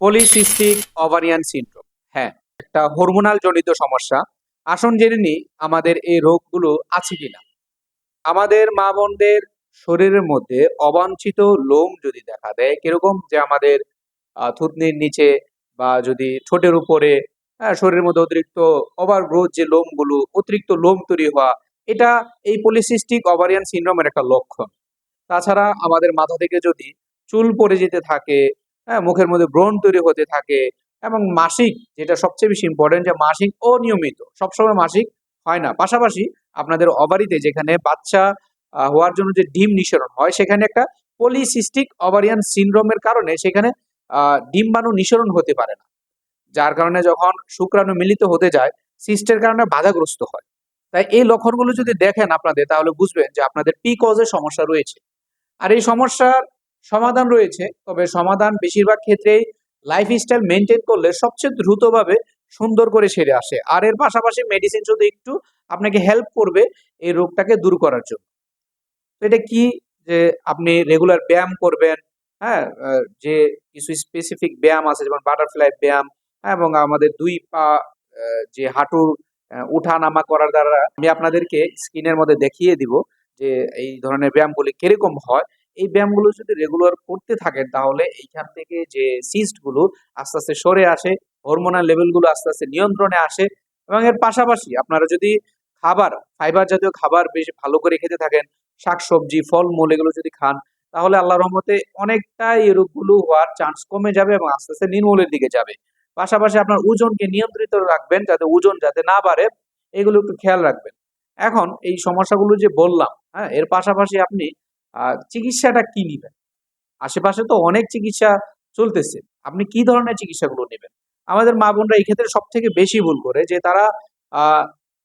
Polycystic ovarian syndrome হ্যাঁ একটা hormonal জনিত সমস্যা। আসুন জেনে নিই আমাদের এই রোগগুলো আছে কিনা। আমাদের মা বোনদের শরীরের মধ্যে অবাঞ্ছিত লোম যদি দেখা দেয় কীরকম যে আমাদের থুতনির নিচে বা যদি ঠোঁটের উপরে হ্যাঁ, শরীরের মধ্যে অতিরিক্ত ওভার গ্রোথ যে লোমগুলো অতিরিক্ত লোম তৈরি হওয়া এটা এই পলিসিস্টিক ওভারিয়ান সিনড্রোমের একটা লক্ষণ। তাছাড়া আমাদের মাথা থেকে যদি চুল পড়ে যেতে থাকে হ্যাঁ মুখের মধ্যে ব্রণ তৈরি হতে থাকে এবং মাসিক যেটা সবচেয়ে বেশি ইম্পর্টেন্ট যে মাসিক অনিয়মিত, সবসময় মাসিক হয় না। পাশাপাশি আপনাদের অবারিতে যেখানে বাচ্চা হওয়ার জন্য যে ডিম নিঃসরণ হয়, সেখানে একটা পলিসিস্টিক ওভারিয়ান সিনড্রোমের কারণে সেখানে ডিম্বাণু নিঃসরণ হতে পারে না। যার কারণে যখন শুক্রাণু মিলিত হতে যায় সিস্টের কারণে বাধাগ্রস্ত হয়। তাই এই লক্ষণগুলো যদি দেখেন আপনাদের, তাহলে বুঝবেন যে আপনাদের পি কজের সমস্যা রয়েছে। আর এই সমস্যার সমাধান রয়েছে তবে সমাধান বেশিরভাগ ক্ষেত্রেই লাইফস্টাইল মেনটেন করলে সবচেয়ে দ্রুতভাবে সুন্দর করে সেরে আসে। আর এর পাশাপাশি মেডিসিন শুধু একটু আপনাকে হেল্প করবে এই রোগটাকে দূর করার জন্য। এটা কি যে আপনি রেগুলার ব্যায়াম করবেন হ্যাঁ? যে কিছু স্পেসিফিক ব্যায়াম আছে যেমন বাটারফ্লাই ব্যায়াম হ্যাঁ, এবং আমাদের দুই পা যে হাঁটুর উঠা নামা করার দ্বারা আমি আপনাদেরকে স্ক্রিনের মধ্যে দেখিয়ে দিব যে এই ধরনের ব্যায়ামগুলি কীরকম হয়। এই ব্যায়ামগুলো যদি রেগুলার করতে থাকেন তাহলে এইখান থেকে যে সিস্টগুলো আস্তে আস্তে সরে আসে হরমোনাল লেভেলগুলো আস্তে আস্তে নিয়ন্ত্রণে আসে এবং এর পাশাপাশি আপনারা যদি খাবার ফাইবার জাতীয় খাবার বেশ ভালো করে খেতে থাকেন, শাকসবজি, ফলমূল এগুলো যদি খান, তাহলে আল্লাহ রহমতে অনেকটাই এই রোগগুলো হওয়ার চান্স কমে যাবে এবং আস্তে আস্তে নির্মূলের দিকে যাবে। পাশাপাশি আপনার ওজনকে নিয়ন্ত্রিত রাখবেন যাতে ওজন যাতে না বাড়ে, এগুলো একটু খেয়াল রাখবেন। এখন এই সমস্যাগুলো যে বললাম হ্যাঁ এর পাশাপাশি আপনি চিকিৎসাটা কি নিবেন? আশেপাশে তো অনেক চিকিৎসা চলতেছে। আপনি কি ধরনের চিকিৎসাগুলো নেবেন? আমাদের মা বোনরা এই ক্ষেত্রে সব থেকে বেশি ভুল করে যে তারা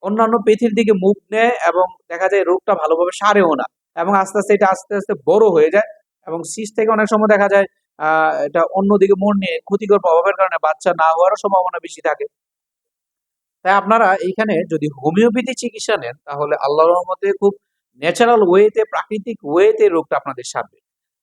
অন্যান্য পেথির দিকে মুখ নেয় এবং দেখা যায় রোগটা ভালোভাবে সারেও না এবং আস্তে আস্তে এটা আস্তে আস্তে বড় হয়ে যায় এবং শীষ থেকে অনেক সময় দেখা যায় আহ এটা অন্যদিকে মোড় নিয়ে ক্ষতিকর প্রভাবের কারণে বাচ্চা না হওয়ারও সম্ভাবনা বেশি থাকে। তাই আপনারা এইখানে যদি হোমিওপ্যাথি চিকিৎসা নেন তাহলে আল্লাহ রহমতে খুব ন্যাচারাল ওয়েতে প্রাকৃতিক ওয়েতে রোগটা আপনাদের সারবে।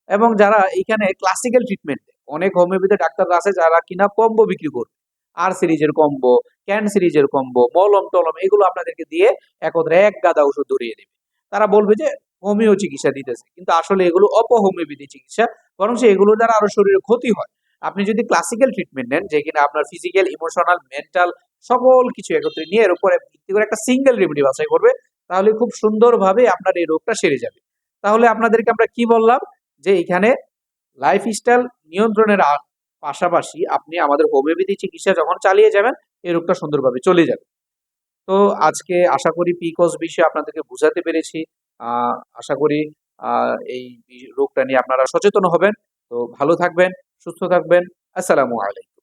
এবং যারা এইখানে ক্লাসিক্যাল ট্রিটমেন্ট অনেক হোমিওপ্যাথি ডাক্তাররা আছে যারা কিনা কম্বো বিক্রি করবে। আর সিরিজের কম্বো ক্যান সিরিজের কম্বো মলম টলম, এগুলো আপনাদেরকে দিয়ে একত্রে এক গাদা ওষুধ ধরিয়ে দেবে। তারা বলবে যে, হোমিও চিকিৎসা দিতেছে, কিন্তু আসলে এগুলো অপহোমিওপ্যাথি চিকিৎসা, বরং এগুলো দ্বারা আরও শরীরে ক্ষতি হয়। আপনি যদি ক্লাসিক্যাল ট্রিটমেন্ট নেন, যে কিনা আপনার ফিজিক্যাল ইমোশনাল মেন্টাল সকল কিছু একত্রে নিয়ে এর উপরে ভিত্তি করে একটা সিঙ্গেল রেমেডি বাছাই করবে তাহলে খুব সুন্দরভাবে আপনার এই রোগটা সেরে যাবে। তাহলে আপনাদেরকে আমরা কি বললাম? যে এখানে লাইফস্টাইল নিয়ন্ত্রণের পাশাপাশি আপনি আমাদের হোমিওপ্যাথি চিকিৎসা যখন চালিয়ে যাবেন, এই রোগটা সুন্দরভাবে চলে যাবে। তো আজকে আশা করি পিকস বিষয়ে আপনাদেরকে বোঝাতে পেরেছি। আশা করি এই রোগটা নিয়ে আপনারা সচেতন হবেন। তো ভালো থাকবেন, সুস্থ থাকবেন। আসসালামু আলাইকুম।